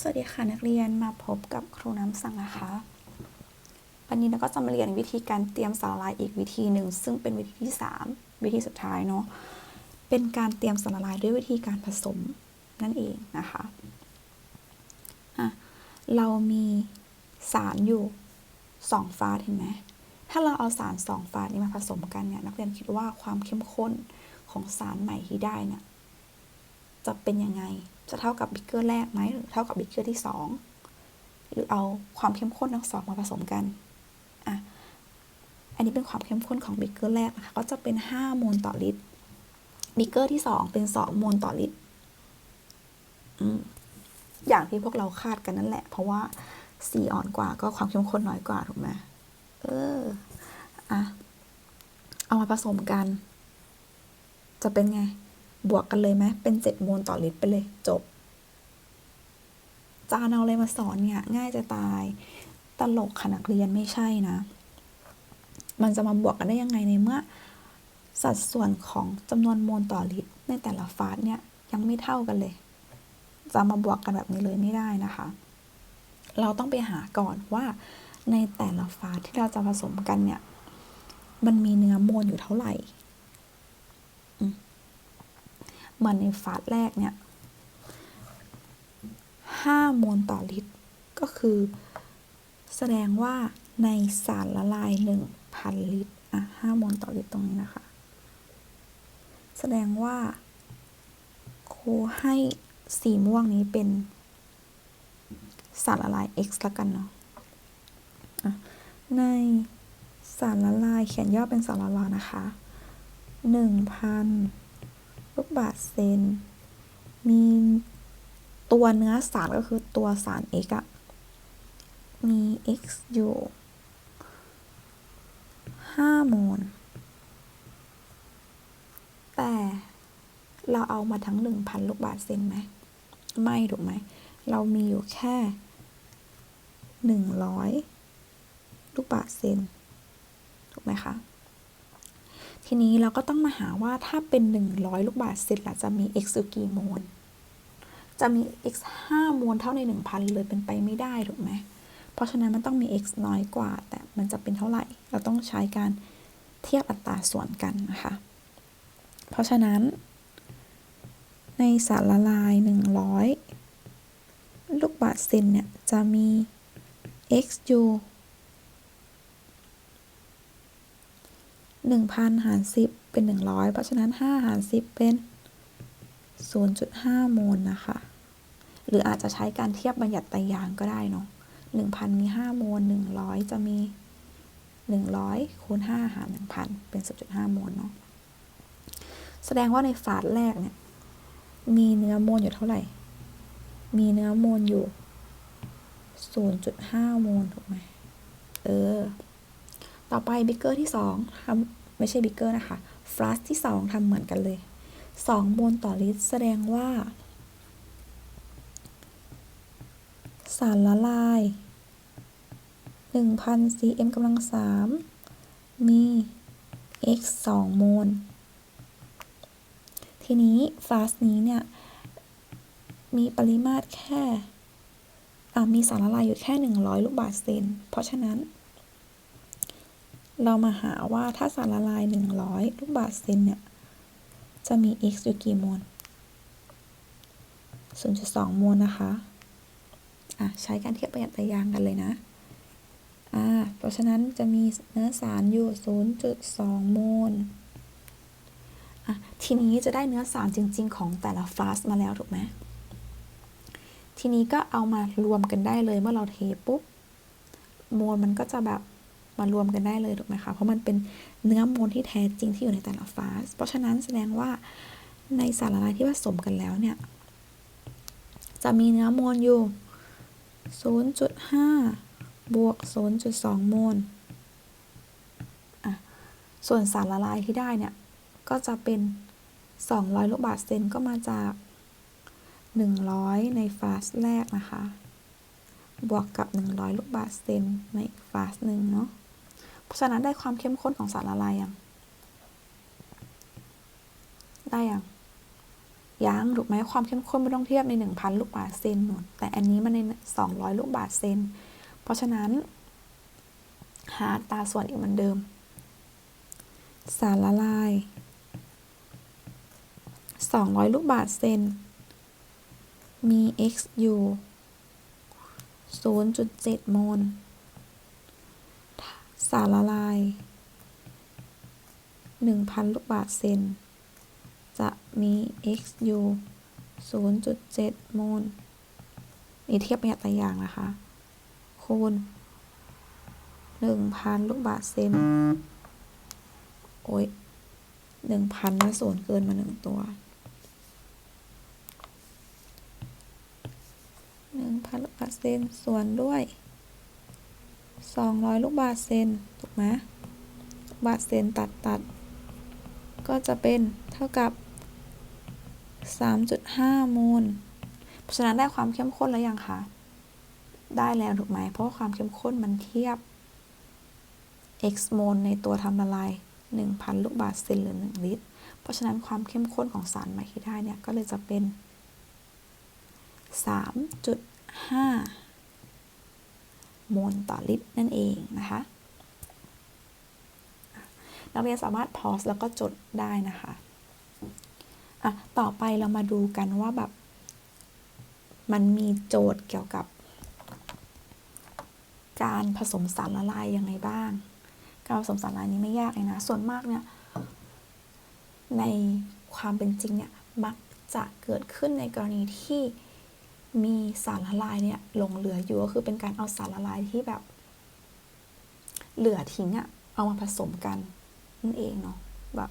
สวัสดีค่ะนักเรียนมาพบกับครูน้ำสั่งนะคะ วันนี้เราก็จะมาเรียนวิธีการเตรียมสาหร่ายอีกวิธีหนึ่งซึ่งเป็นวิธีที่ 3 วิธีสุดท้ายเนาะเป็นการเตรียมสาหร่ายด้วยวิธีการผสมนั่นเองนะคะะเรามีสารอยู่2ฟาสเห็นไหมถ้าเราเอาสาร2ฟาสนี้มาผสมกันเนี่ยนักเรียนคิดว่าความเข้มข้นของสารใหม่ที่ได้เนี่ย จะเป็นยังไง จะเท่ากับบิ๊กเกอร์แรกไหมหรือเท่ากับบิ๊กเกอร์ที่ 2 หรือเอาความเข้มข้นทั้งสองมาผสมกันอะอันนี้เป็นความเข้มข้นของบิ๊กเกอร์แรกนะคะก็จะเป็น 5 โมลต่อลิตรบิ๊กเกอร์ที่ 2 เป็น 2 โมลต่อลิตรอืมอย่างที่พวกเราคาดกันนั่นแหละ เพราะว่าสีอ่อนกว่าก็ความเข้มข้นน้อยกว่าถูกไหมเอออะเอามาผสมกัน จะเป็นไง บวกกันเลยไหมเป็นเจ็ดโมลต่อลิตรไปเลยจบ จานเอาอะไรมาสอนเนี่ย ง่ายจะตาย ตลกค่ะนักเรียนไม่ใช่นะ มันจะมาบวกกันได้ยังไงในเมื่อ สัดส่วนของจำนวนโมลต่อลิตร ในแต่ละฟาสเนี่ยยังไม่เท่ากันเลย จะมาบวกกันแบบนี้เลยไม่ได้นะคะ เราต้องไปหาก่อนว่าในแต่ละฟาสที่เราจะผสมกันเนี่ย มันมีเนื้อโมลอยู่เท่าไหร่ มือนในฟาสแรกเนี่ย5โมลต่อลิตร ก็คือ แสดงว่าในสารละลาย1,000ลิตร อะ5โมลต่อลิตรตรงนี้นะคะ แสดงว่าครูให้สีม่วงนี้เป็นสารละลาย x ละกันเนาะะในสารละลายเขียนย่อเป็นสารละลายนะคะ 1,000 ลูกบาศเซน มีตัวเนื้อสารก็คือตัวสาร x อะมี x อยู่5โมล แต่เราเอามาทั้ง1,000ลูกบาศเซนไหม ไม่ถูกไหม เรามีอยู่แค่100ลูกบาศเซน ถูกไหมคะ ทีนี้เราก็ต้องมาหาว่าถ้าเป็น 100 ลูกบาศก์เซนล่ะจะมี x อยู่กี่โมล จะมี x 5โมลเท่าใน 1,000 เลยเป็นไปไม่ได้ถูกไหม เพราะฉะนั้นมันต้องมี x น้อยกว่า แต่มันจะเป็นเท่าไหร่ เราต้องใช้การเทียบอัตราส่วนกันนะคะ เพราะฉะนั้น ในสารละลาย 100 ลูกบาศก์เซนเนี่ยจะมี x อยู่ 1,000 หาร 10 เป็น 100 เพราะฉะนั้น 5 หาร 10 เป็น 0.5 โมลนะคะ หรืออาจจะใช้การเทียบบัญญัติไตรยางก็ได้เนาะ1,000 มี 5 โมล 100 จะมี 100 คูณ 5 หาร 1,000 เป็น0.5 โมลเนาะ แสดงว่าในฟาสแรกเนี่ย มีเนื้อโมลอยู่เท่าไหร่ มีเนื้อโมลอยู่ 0.5 โมลถูกไหมเออ ต่อไปบิ๊กเกอร์ที่ 2ทำ ไม่ใช่บิ๊กเกอร์นะคะฟลัสที่ 2ทำเหมือนกันเลย2โมลต่อลิตร แสดงว่า สารละลาย 1,000 cm กำลัง 3 มี x 2 โมล ทีนี้ฟลาสนี้เนี่ย มีปริมาตรแค่ มีสารละลายอยู่แค่ 100 ลูกบาศก์เซน เพราะฉะนั้น เรามาหาว่าถ้าสารละลาย 100 ลูกบาศก์เซนเนี่ย จะมี x อยู่กี่โมล 0.2 โมลนะคะ อะ ใช้การเทียบประหยัดตายางกันเลยนะ อ่า เพราะฉะนั้นจะมีเนื้อสารอยู่ 0.2 โมล อะ ทีนี้จะได้เนื้อสารจริง ๆ ของแต่ละฟาสมาแล้วถูกไหม ทีนี้ก็เอามารวมกันได้เลยเมื่อเราเทปุ๊บ โมลมันก็จะแบบ มารวมกันได้เลยถูกไหมคะ เพราะมันเป็นเนื้อโมลที่แท้จริงที่อยู่ในแต่ละฟาส เพราะฉะนั้นแสดงว่าในสารละลายที่ผสมกันแล้วเนี่ย จะมีเนื้อโมลอยู่ 0.5 บวก 0.2 โมลอะส่วนสารละลายที่ได้เนี่ย ก็จะเป็น 200 ลูกบาศก์เซนก็มาจาก 100 ในฟาสแรกนะคะ บวกกับ 100 ลูกบาศก์เซนในอีกฟาสหนึ่งเนาะ เพราะฉะนั้นได้ความเข้มข้นของสารละลายยัง ได้ยังยังถูกไหมความเข้มข้นไม่ต้องเทียบใน 1,000 ลูกบาศก์เซนหนแต่อันนี้มันใน 200 ลูกบาศก์เซน เพราะฉะนั้น หาตาส่วนอีกเหมือนเดิม สารละลาย 200 ลูกบาศก์เซน มี x อยู่0.7 โมล สารละลาย 1,000 ลูกบาศก์เซน จะมี x อยู่0.7 โมล นี่เทียบเป็นอัตราอย่างนะคะ คูณ 1,000 ลูกบาศก์เซน โอ้ย1,000นะศูนย์เกินมาหนึ่งตัว 1,000 ลูกบาศก์เซนส่วนด้วย 200 ลูกบาศก์เซนถูกไหมบาศก์เซนตัดตัดก็จะเป็นเท่ากับ 3.5 โมลเพราะฉะนั้นได้ความเข้มข้นแล้วยังคะได้แล้วถูกไหม เพราะความเข้มข้นมันเทียบ x โมลในตัวทำละลาย 1,000 ลูกบาศก์เซนหรือ 1 ลิตร เพราะฉะนั้นความเข้มข้นของสารใหม่ที่ได้เนี่ย ก็เลยจะเป็น 3.5 โมลต่อลิตรนั่นเองนะคะนักเรียนสามารถพอสแล้วก็จดได้นะคะอะต่อไปเรามาดูกันว่าแบบ มันมีโจทย์เกี่ยวกับ การผสมสารละลายยังไงบ้าง การผสมสารละลายนี้ไม่ยากเลยนะ ส่วนมากเนี่ย ในความเป็นจริงเนี่ยมักจะเกิดขึ้นในกรณีที่ มีสารละลายเนี่ยหลงเหลืออยู่ก็คือเป็นการเอาสารละลายที่แบบ เหลือทิ้งอะเอามาผสมกันนั่นเองเนาะแบบ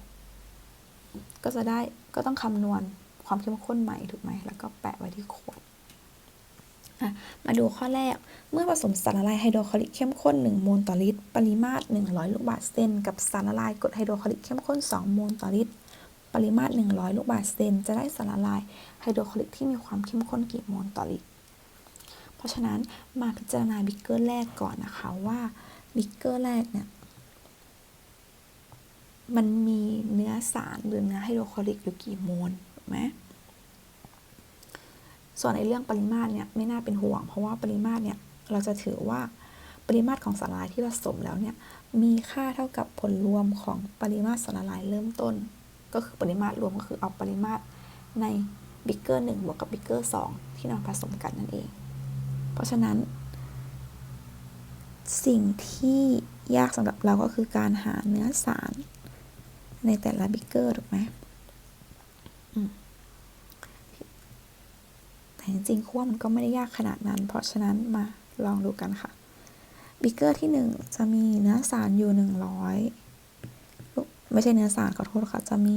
ก็จะได้ก็ต้องคำนวณความเข้มข้นใหม่ถูกไหมแล้วก็แปะไว้ที่ขวดอะมาดูข้อแรก เมื่อผสมสารละลายไฮโดรคลอริกเข้มข้น 1 โมลต่อลิตร ปริมาตร 100 ลูกบาศก์เซนกับสารละลายกรดไฮโดรคลอริกเข้มข้น 2 โมลต่อลิตร ปริมาตร 100 ลูกบาศก์เซน จะได้สารละลายไฮโดรคลอริกที่มีความเข้มข้นกี่โมลต่อลิตร เพราะฉะนั้นมาพิจารณาบิ๊กเกอร์แรกก่อนนะคะว่าบิ๊กเกอร์แรกเนี่ยมันมีเนื้อสารหรือเนื้อไฮโดรคลอริกอยู่กี่โมลถูกไหมส่วนในเรื่องปริมาตรเนี่ยไม่น่าเป็นห่วง เพราะว่าปริมาตรเนี่ยเราจะถือว่าปริมาตรของสารละลายที่ผสมแล้วเนี่ยมีค่าเท่ากับผลรวมของปริมาตรสารละลายเริ่มต้น ก็คือปริมาตรรวมก็คือเอาปริมาตรในบิ๊กเกอร์หนึ่งบวกกับบิ๊กเกอร์สองที่นำผสมกันนั่นเอง เพราะฉะนั้น สิ่งที่ยากสำหรับเราก็คือการหาเนื้อสารในแต่ละบิ๊กเกอร์ถูกไหมแต่จริงๆขั้วมันก็ไม่ได้ยากขนาดนั้น เพราะฉะนั้นมาลองดูกันค่ะ บิ๊กเกอร์ที่ 1 จะมีเนื้อสารอยู่ 100 ไม่ใช่เนื้อสารขอโทษค่ะ จะมี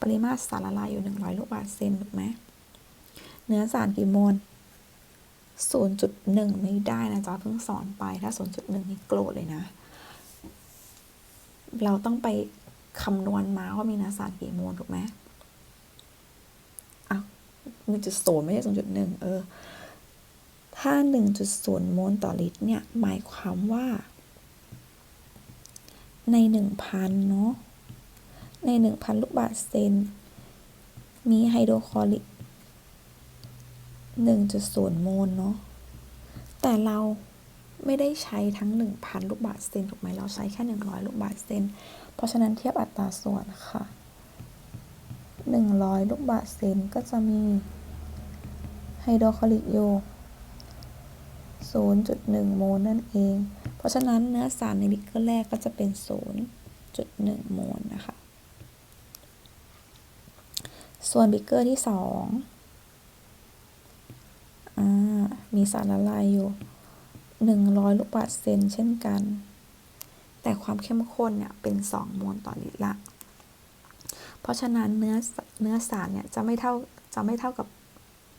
ปริมาตรสารละลายอยู่ 100 ลูกบาศก์เซนถูกไหมเนื้อสารกี่โมล 0.1 ไม่ได้นะจ๊ะเพิ่งสอนไปถ้า 0.1 นี่โกรธเลยนะ เราต้องไปคำนวณมาว่ามีเนื้อสารกี่โมลถูกไหมอ้าว1.0ไม่ใช่0.1เออ ถ้า1.0โมลต่อลิตรเนี่ย หมายความว่า ใน1,000เนาะ ใน 1,000 ลูกบาศก์เซน มีไฮโดรคลอริก 1.0 โมลเนาะ แต่เราไม่ได้ใช้ทั้ง 1,000 ลูกบาศก์เซนถูกไหมเราใช้แค่ 100 ลูกบาศก์เซน เพราะฉะนั้นเทียบอัตราส่วนค่ะ 100 ลูกบาศก์เซนก็จะมีไฮโดรคลอริกอยู่0.1 โมลนั่นเอง เพราะฉะนั้นเนื้อสารในบิ๊กเกอร์แรกก็จะเป็น 0.1 โมลนะคะ ส่วนบิ๊กเกอร์ที่2มีสารละลายอยู่ 100 ลูกบาศก์เซนเช่นกัน แต่ความเข้มข้นเนี่ยเป็น2โมลต่อลิตรละ เพราะฉะนั้นเนื้อเนื้อสารเนี่ยจะไม่เท่าจะไม่เท่ากับ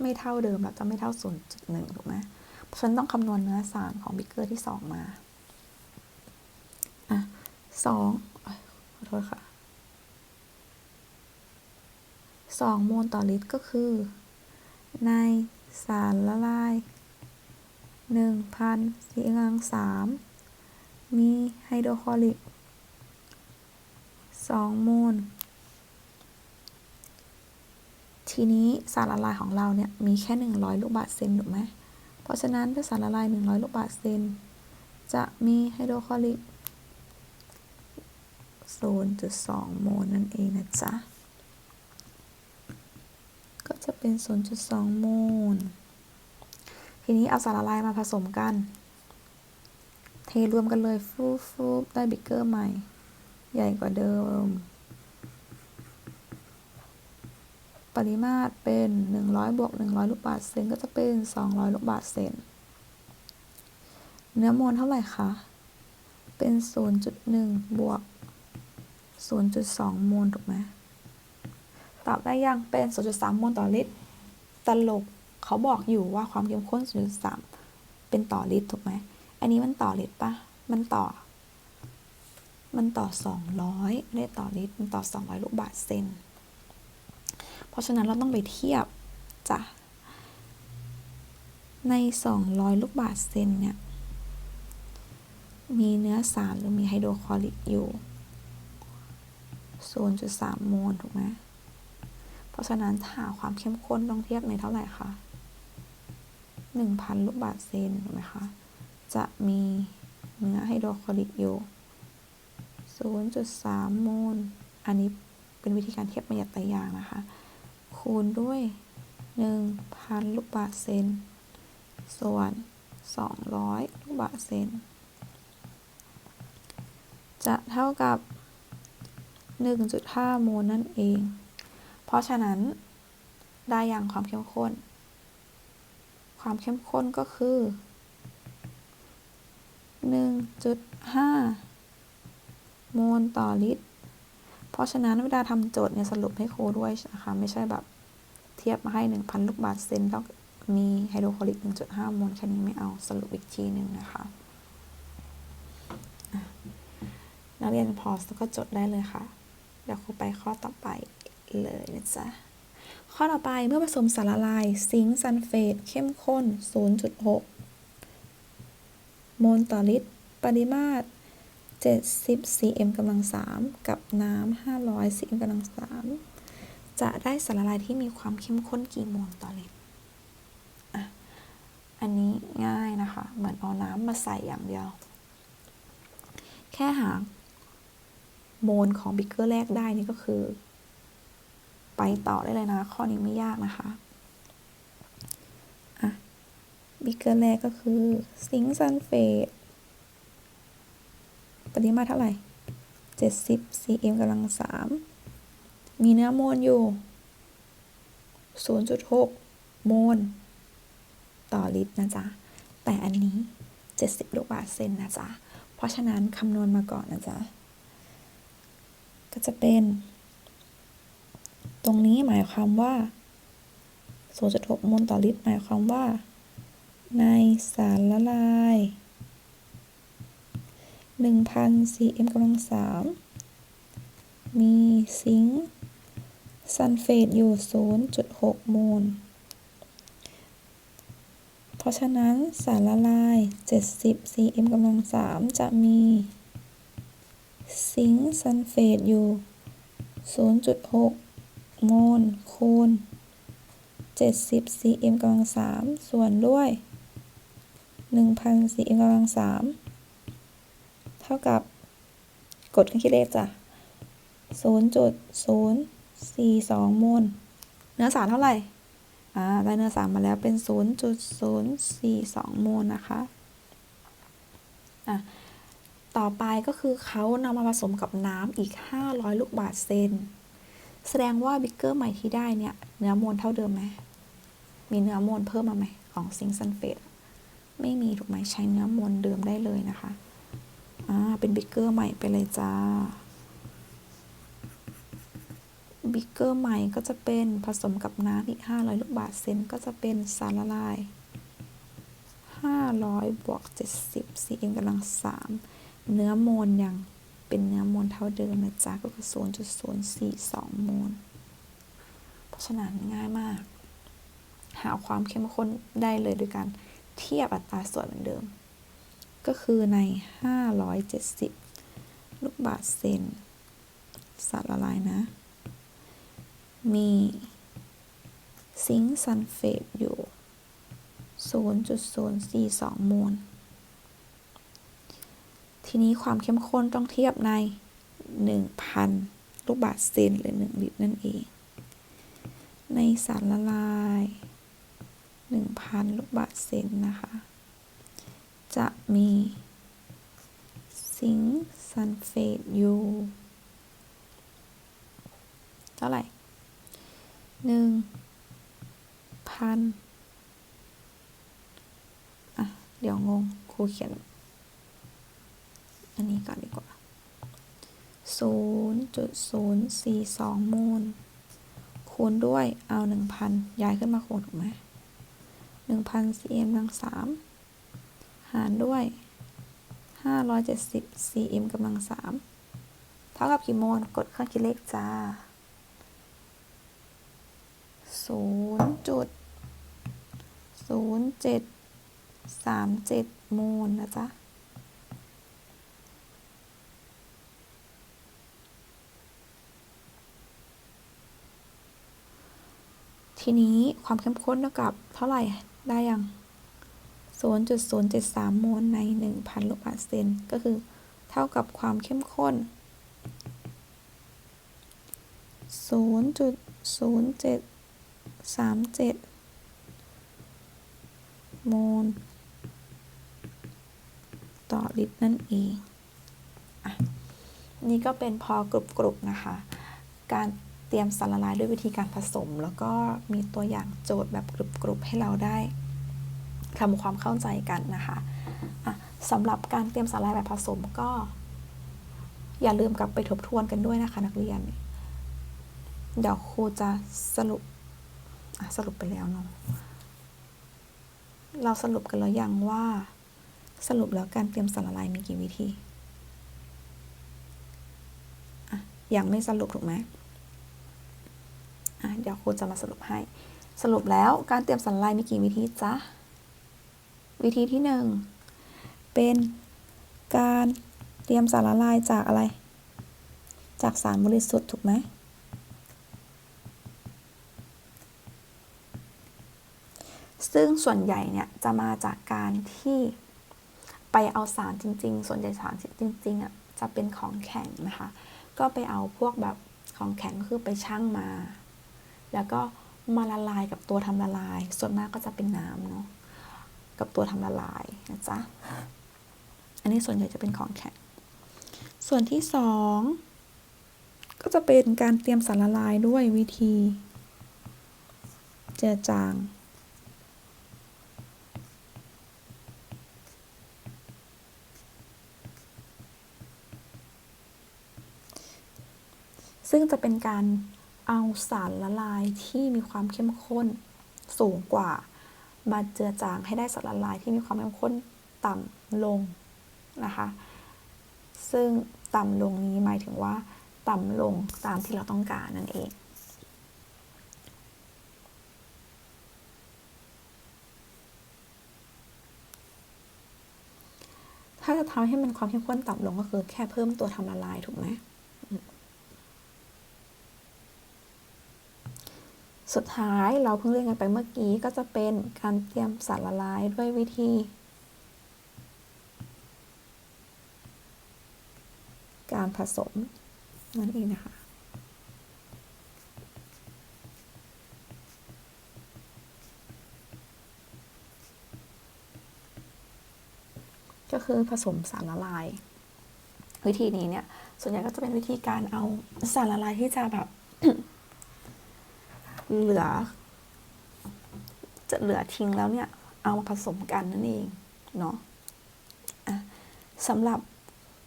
ไม่เท่าเดิมแล้วจะไม่เท่า 0.1 ถูกไหมเพราะฉะนั้นต้องคำนวณเนื้อสารของบิ๊กเกอร์ที่ 2 มา อะสองขอโทษค่ะ 2 โมลต่อลิตรก็คือ ในสารละลาย 1,000สี่กำลัง 3 มีไฮโดรคลอริก 2 โมล ทีนี้สารละลายของเราเนี่ย มีแค่ 100 ลูกบาศก์เซนถูกไหม เพราะฉะนั้นถ้าสารละลาย 100 ลูกบาศก์เซน จะมีไฮโดรคลอริก0.2 โมลนั่นเองนะจ๊ะ จะเป็น 0.2โมลทีนี้เอาสารละลายมาผสมกัน เทรวมกันเลยฟูฟูได้บิกเกอร์ใหม่ ใหญ่กว่าเดิม ปริมาตรเป็น 100บวก100 ลูกบาศก์เซนก็จะเป็น 200 ลูกบาศก์เซนเนื้อมวลเท่าไหร่คะ เป็น 0.1 บวก 0.2โมลถูกไหม ตอบได้ยังเป็น 0.3 โมลต่อลิตรตลกเขาบอกอยู่ว่าความเข้มข้น 0.3 เป็นต่อลิตรถูกไหม อันนี้มันต่อลิตรปะมันต่อ มันต่อ 200ไม่ได้ต่อลิตร มันต่อ 200 ลูกบาศก์เซน เพราะฉะนั้นเราต้องไปเทียบจ้ะ ใน 200 ลูกบาศก์เซนเนี่ย มีเนื้อสารหรือมีไฮโดรคลอริกอยู่ 0.3 โมลถูกไหม ราะฉะนั้นถ้าหาความเข้มข้นต้องเทียบในเท่าไหร่คะ1,000 ลูกบาศก์เซนถูกไหมคะ จะมีเนื้อไฮโดรคลอริกอยู่ 0.3 โมล อันนี้เป็นวิธีการเทียบประหยัดตายางนะคะ คูณด้วย 1,000 ลูกบาศก์เซน ส่วน 200 ลูกบาศก์เซน จะเท่ากับ 1.5 โมลนั่นเอง เพราะฉะนั้นได้อย่างความเข้มข้น ความเข้มข้นก็คือ 1.5 โมลต่อลิตร เพราะฉะนั้นเวลาทำโจทย์เนี่ยสรุปให้ครูด้วยนะคะ ไม่ใช่แบบเทียบมาให้ 1,000 ลูกบาศก์เซนต้องมีไฮโดรคลอริก 1.5 โมลแค่นี้ไม่เอาสรุปอีกทีหนึ่งนะคะะนักเรียนพอสแล้วก็จดได้เลยค่ะ เดี๋ยวครูไปข้อต่อไป เลยนะจ๊ะ ข้อต่อไปเมื่อผสมสารละลาย ซิงค์ซัลเฟตเข้มข้น 0.6 โมลต่อลิตร ปริมาตร 70 cm กำลัง 3 กับน้ำ 500 cm กำลัง 3 จะได้สารละลายที่มีความเข้มข้นกี่โมลต่อลิตรอะอันนี้ง่ายนะคะ เหมือนเอาน้ำมาใส่อย่างเดียว แค่หาโมลของบิกเกอร์แรกได้นี่ก็คือ ไปต่อได้เลยนะ ข้อนี้ไม่ยากนะคะอะบิ๊กเกอร์แรกก็คือซิงค์ซัลเฟตปริมาตรเท่าไหร่ 70 cm กำลัง3มีเนื้อโมลอยู่ 0.6 โมล ต่อลิตรนะจ๊ะ แต่อันนี้ 70 ลูกบาศก์เซนนะจ๊ะ เพราะฉะนั้นคำนวณมาก่อนนะจ๊ะ ก็จะเป็น ตรงนี้หมายความว่า0.6โมลต่อลิตร หมายความว่า ในสารละลาย 1,000 cm กำลัง3มีซิงค์ซัลเฟตอยู่ 0.6โมลเพราะฉะนั้นสารละลาย 70 cm กำลัง3จะมี ซิงค์ซัลเฟตอยู่ 0.6 โมลคูณ 70 cm กำลัง3ส่วนด้วย 1,000 cm กำลัง3เท่ากับ กดเครื่องคิดเลขจ้ะ 0.042 โมล เนื้อสารเท่าไหร่ อ่า ได้เนื้อสารมาแล้วเป็น 0.042 โมลนะคะ อะต่อไปก็คือเขานำมาผสมกับน้ำอีก 500 ลูกบาศก์เซน แสดงว่าบิ๊กเกอร์ใหม่ที่ได้เนี่ย เนื้อโมลเท่าเดิมไหมมีเนื้อโมลเพิ่มมาไหมของซิงค์ซัลเฟตไม่มีถูกไหมใช้เนื้อโมลเดิมได้เลยนะคะอ่าเป็นบิ๊กเกอร์ใหม่ไปเลยจ้าบิ๊กเกอร์ใหม่ก็จะเป็นผสมกับน้ำอีก 500 ลูกบาศก์เซนก็จะเป็นสารละลาย 500บวก70 cm กำลัง 3 เนื้อโมลยัง เป็นเนื้อโมลเท่าเดิมนะจ๊ะก็คือ 0.042โมลเพราะฉะนั้นง่ายมาก หาความเข้มข้นได้เลยโดยการเทียบอัตราส่วนเหมือนเดิม ก็คือใน 570 ลูกบาศก์เซนสารละลายนะ มีซิงค์ซัลเฟตอยู่ 0.042โมล ทีนี้ความเข้มข้นต้องเทียบใน 1,000 ลูกบาศก์เซนหรือ 1 ลิตรนั่นเอง ในสารละลาย 1,000 ลูกบาศก์เซนนะคะ จะมีซิงค์ซัลเฟตอยู่เท่าไหร่หนึ่งพันอะ เดี๋ยวงง ครูเขียน อันนี้ก่อนดีกว่าศูนย์จุดศูนย์สี่สองโมลคูณด้วยเอาหนึ่งพันย้ายขึ้นมาคูณถูกไหมหนึ่งพัน cm กำลังสามหารด้วยห้าร้อยเจ็ดสิบ cm กำลังสามเท่ากับกี่โมล กดเครื่องคิดเลขจ้าศูนย์จุดศูนย์เจ็ดสามเจ็ดโมลนะจ๊ะ ทีนี้ความเข้มข้นเท่ากับเท่าไหร่ได้ยัง 0.073 โมลใน 1,000 ลูกบาศก์เซนก็คือเท่ากับความเข้มข้น 0.0737 โมลต่อลิตรนั่นเองอนี่ก็เป็นพอกรุบๆนะคะ การ เตรียมสารละลายด้วยวิธีการผสม แล้วก็มีตัวอย่างโจทย์แบบกรุบๆให้เราได้ทำความเข้าใจกันนะคะะสำหรับการเตรียมสารละลายแบบผสมก็ อย่าลืมกลับไปทบทวนกันด้วยนะคะนักเรียน เดี๋ยวครูจะสรุปสรุปไปแล้วเนาะเราสรุปกันแล้วยังว่า สรุปแล้วการเตรียมสารละลายมีกี่วิธียังไม่สรุปถูกไหม เดี๋ยวครูจะมาสรุปให้ สรุปแล้วการเตรียมสารละลายมีกี่วิธีจ๊ะ วิธีที่หนึ่งเป็นการเตรียมสารละลายจากอะไร จากสารบริสุทธิ์ถูกไหมซึ่งส่วนใหญ่เนี่ยจะมาจากการที่ไปเอาสารจริง ๆ ส่วนใหญ่สารจริงๆอะจะเป็นของแข็งนะคะ ก็ไปเอาพวกแบบของแข็งคือไปชั่งมา แล้วก็มาละลายกับตัวทำละลาย ส่วนมากก็จะเป็นน้ำเนาะกับตัวทำละลายนะจ๊ะ อันนี้ส่วนใหญ่จะเป็นของแข็ง ส่วนที่สองก็จะเป็นการเตรียมสารละลายด้วยวิธี เจือจางซึ่งจะเป็นการ เอาสารละลายที่มีความเข้มข้นสูงกว่า มาเจือจางให้ได้สารละลายที่มีความเข้มข้นต่ำลงนะคะ ซึ่งต่ำลงนี้หมายถึงว่า ต่ำลงตามที่เราต้องการนั่นเองถ้าจะทำให้มันความเข้มข้นต่ำลงก็คือแค่เพิ่มตัวทำละลายถูกไหม สุดท้ายเราเพิ่งเรียนกันไปเมื่อกี้ก็จะเป็นการเตรียมสารละลายด้วยวิธี การผสมนั่นเองนะคะ ก็คือผสมสารละลาย วิธีนี้เนี่ย ส่วนใหญ่ก็จะเป็นวิธีการเอาสารละลายที่จะแบบ เหลือ จะเหลือทิ้งแล้วเนี่ย เอามาผสมกันนั่นเองเนาะะสำหรับ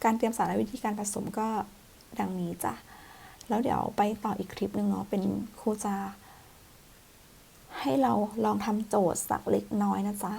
การเตรียมสารและวิธีการผสมก็ดังนี้จ้ะ แล้วเดี๋ยวไปต่ออีกคลิปหนึ่งเนาะ เป็นครูจะให้เราลองทำโจทย์สักเล็กน้อยนะจ๊ะ